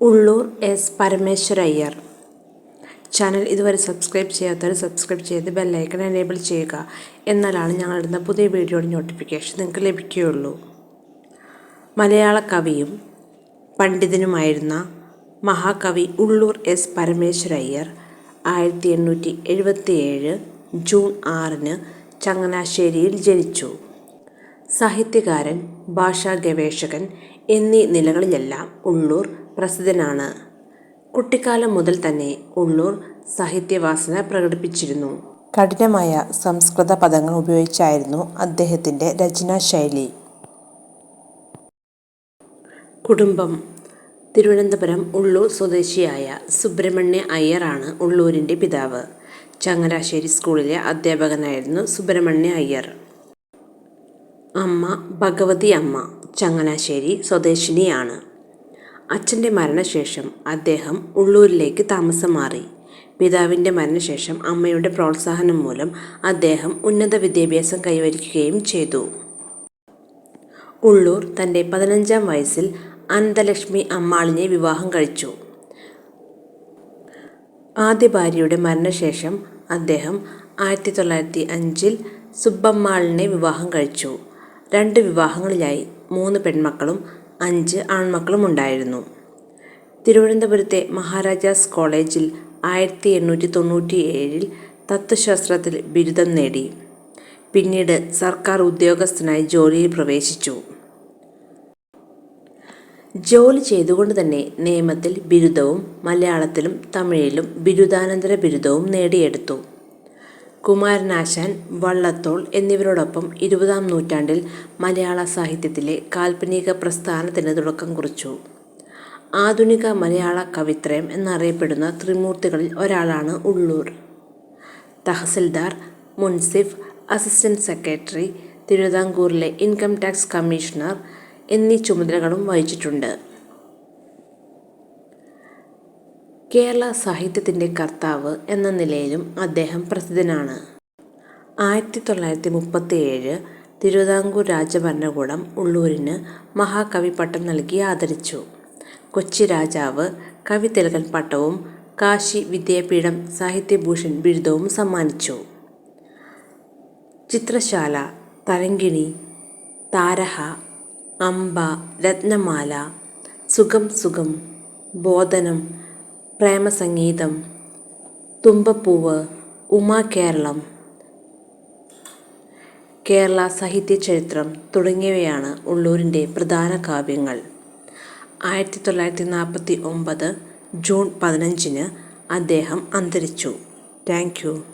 Ulloor S Parameswarayyar channel ഇതുവരെ subscribe ചെയ്യാത്തവർ subscribe ചെയ്ത് ബെല്ലൈക്കൺ എനേബിൾ ചെയ്യുക. എന്നാലാണ് ഞങ്ങളിടുന്ന പുതിയ വീഡിയോയുടെ നോട്ടിഫിക്കേഷൻ നിങ്ങൾക്ക് ലഭിക്കുകയുള്ളൂ. മലയാള കവിയും പണ്ഡിതനുമായിരുന്ന മഹാകവി ഉള്ളൂർ എസ് പരമേശ്വരയ്യർ ആയിരത്തി എണ്ണൂറ്റി എഴുപത്തിയേഴ് ജൂൺ ആറിന് ചങ്ങനാശ്ശേരിയിൽ ജനിച്ചു. സാഹിത്യകാരൻ ഭാഷാ ഗവേഷകൻ എന്നീ നിലകളിലെല്ലാം ഉള്ളൂർ പ്രസിദ്ധനാണ്. കുട്ടിക്കാലം മുതൽ തന്നെ ഉള്ളൂർ സാഹിത്യവാസന പ്രകടിപ്പിച്ചിരുന്നു. കഠിനമായ സംസ്കൃത പദങ്ങൾ ഉപയോഗിച്ചായിരുന്നു അദ്ദേഹത്തിന്റെ രചനാശൈലി. കുടുംബം. തിരുവനന്തപുരം ഉള്ളൂർ സ്വദേശിയായ സുബ്രഹ്മണ്യ അയ്യറാണ് ഉള്ളൂരിന്റെ പിതാവ്. ചങ്ങനാശ്ശേരി സ്കൂളിലെ അധ്യാപകനായിരുന്നു സുബ്രഹ്മണ്യ അയ്യർ. അമ്മ ഭഗവതി അമ്മ ചങ്ങനാശ്ശേരി സ്വദേശിനിയാണ്. അച്ഛന്റെ മരണശേഷം അദ്ദേഹം ഉള്ളൂരിലേക്ക് താമസം മാറി പിതാവിന്റെ മരണശേഷം അമ്മയുടെ പ്രോത്സാഹനം മൂലം അദ്ദേഹം ഉന്നത വിദ്യാഭ്യാസം കൈവരിക്കുകയും ചെയ്തു. ഉള്ളൂർ തന്റെ പതിനഞ്ചാം വയസ്സിൽ അനന്തലക്ഷ്മി അമ്മാളിനെ വിവാഹം കഴിച്ചു. ആദ്യ ഭാര്യയുടെ മരണശേഷം അദ്ദേഹം ആയിരത്തി തൊള്ളായിരത്തി അഞ്ചിൽ സുബ്ബമ്മാളിനെ വിവാഹം കഴിച്ചു. രണ്ട് വിവാഹങ്ങളിലായി മൂന്ന് പെൺമക്കളും അഞ്ച് ആൺമക്കളും ഉണ്ടായിരുന്നു. തിരുവനന്തപുരത്തെ മഹാരാജാസ് കോളേജിൽ ആയിരത്തി എണ്ണൂറ്റി തൊണ്ണൂറ്റി ഏഴിൽ തത്വശാസ്ത്രത്തിൽ ബിരുദം നേടി. പിന്നീട് സർക്കാർ ഉദ്യോഗസ്ഥനായി ജോലിയിൽ പ്രവേശിച്ചു. ജോലി ചെയ്തുകൊണ്ട് തന്നെ നിയമത്തിൽ ബിരുദവും മലയാളത്തിലും തമിഴിലും ബിരുദാനന്തര ബിരുദവും നേടിയെടുത്തു. കുമാരനാശാൻ വള്ളത്തോൾ എന്നിവരോടൊപ്പം ഇരുപതാം നൂറ്റാണ്ടിൽ മലയാള സാഹിത്യത്തിലെ കാൽപ്പനിക പ്രസ്ഥാനത്തിന് തുടക്കം കുറിച്ചു. ആധുനിക മലയാള കവിത്രയം എന്നറിയപ്പെടുന്ന ത്രിമൂർത്തികളിൽ ഒരാളാണ് ഉള്ളൂർ. തഹസിൽദാർ മുൻസിഫ് അസിസ്റ്റന്റ് സെക്രട്ടറി തിരുവിതാംകൂറിലെ ഇൻകം ടാക്സ് കമ്മീഷണർ എന്നീ ചുമതലകളും വഹിച്ചിട്ടുണ്ട്. കേരള സാഹിത്യത്തിന്റെ കർത്താവ് എന്ന നിലയിലും അദ്ദേഹം പ്രസിദ്ധനാണ്. ആയിരത്തി തൊള്ളായിരത്തി മുപ്പത്തി ഏഴ് തിരുവിതാംകൂർ രാജഭരണകൂടം ഉള്ളൂരിന് മഹാകവി പട്ടം നൽകി ആദരിച്ചു. കൊച്ചി രാജാവ് കവി തിലകൻ പട്ടവും കാശി വിദ്യാപീഠം സാഹിത്യഭൂഷൺ ബിരുദവും സമ്മാനിച്ചു. ചിത്രശാല തരങ്കിണി താരഹ അംബ രത്നമാല സുഖം സുഖം ബോധനം പ്രേമസംഗീതം തുമ്പപ്പൂവ് ഉമാകേരളം കേരള സാഹിത്യ ചരിത്രം തുടങ്ങിയവയാണ് ഉള്ളൂരിന്റെ പ്രധാന കാവ്യങ്ങൾ. ആയിരത്തി തൊള്ളായിരത്തി നാൽപ്പത്തി ഒമ്പത് ജൂൺ പതിനഞ്ചിന് അദ്ദേഹം അന്തരിച്ചു. താങ്ക്